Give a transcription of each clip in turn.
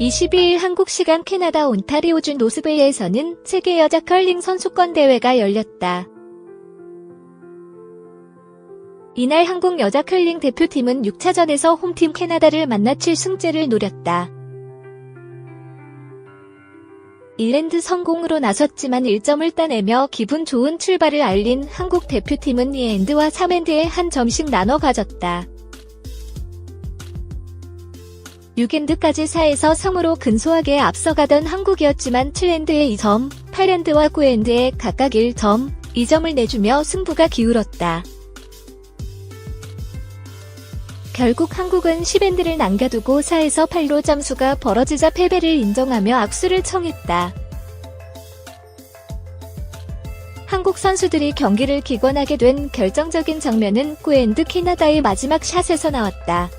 22일 한국 시간 캐나다 온타리오주 노스베이에서는 세계 여자 컬링 선수권 대회가 열렸다. 이날 한국 여자 컬링 대표팀은 6차전에서 홈팀 캐나다를 만나 7승째를 노렸다. 1랜드 성공으로 나섰지만 1점을 따내며 기분 좋은 출발을 알린 한국 대표팀은 2엔드와 3엔드에 한 점씩 나눠 가졌다. 6엔드까지 4에서 3으로 근소하게 앞서가던 한국이었지만 7엔드에 2점, 8엔드와 9엔드에 각각 1점, 2점을 내주며 승부가 기울었다. 결국 한국은 10엔드를 남겨두고 4에서 8로 점수가 벌어지자 패배를 인정하며 악수를 청했다. 한국 선수들이 경기를 기권하게 된 결정적인 장면은 9엔드 캐나다의 마지막 샷에서 나왔다.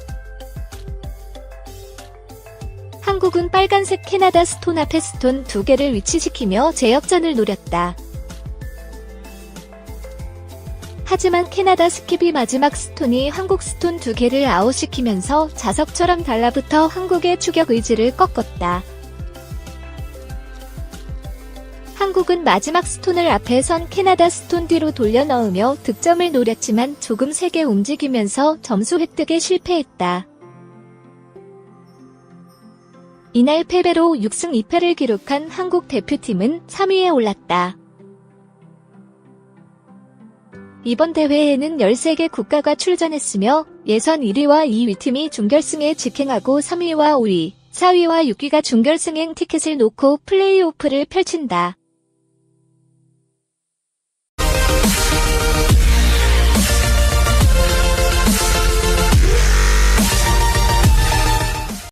한국은 빨간색 캐나다 스톤 앞에 스톤 두 개를 위치시키며 제역전을 노렸다. 하지만 캐나다 스킵이 마지막 스톤이 한국 스톤 두 개를 아웃시키면서 자석처럼 달라붙어 한국의 추격 의지를 꺾었다. 한국은 마지막 스톤을 앞에 선 캐나다 스톤 뒤로 돌려 넣으며 득점을 노렸지만 조금 세게 움직이면서 점수 획득에 실패했다. 이날 패배로 6승 2패를 기록한 한국 대표팀은 3위에 올랐다. 이번 대회에는 13개 국가가 출전했으며 예선 1위와 2위 팀이 준결승에 직행하고 3위와 5위, 4위와 6위가 준결승행 티켓을 놓고 플레이오프를 펼친다.